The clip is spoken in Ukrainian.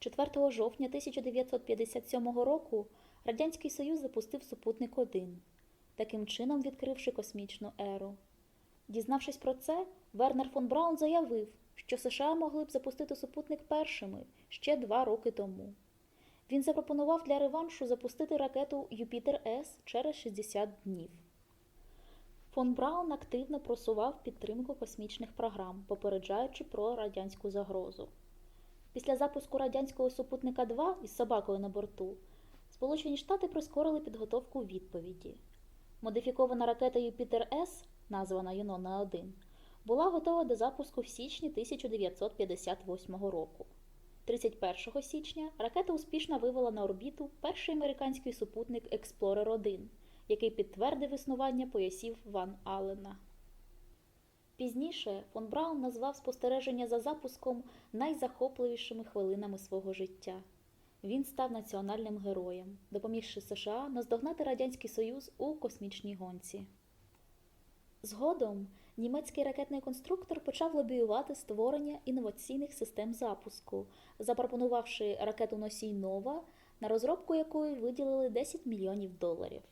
4 жовтня 1957 року Радянський Союз запустив супутник 1, таким чином відкривши космічну еру. Дізнавшись про це, Вернер фон Браун заявив, що США могли б запустити супутник першими ще два роки тому. Він запропонував для реваншу запустити ракету Юпітер С через 60 днів. Фон Браун активно просував підтримку космічних програм, попереджаючи про радянську загрозу. Після запуску радянського супутника 2 із собакою на борту Сполучені Штати прискорили підготовку відповіді. Модифікована ракета Юпітер С, названа Юнона 1, була готова до запуску в січні 1958 року. 31 січня ракета успішно вивела на орбіту перший американський супутник Експлорер 1, який підтвердив існування поясів Ван Аллена. Пізніше фон Браун назвав спостереження за запуском найзахопливішими хвилинами свого життя. Він став національним героєм, допомігши США наздогнати Радянський Союз у космічній гонці. Згодом німецький ракетний конструктор почав лобіювати створення інноваційних систем запуску, запропонувавши ракету носій Нова, на розробку якої виділили 10 мільйонів доларів.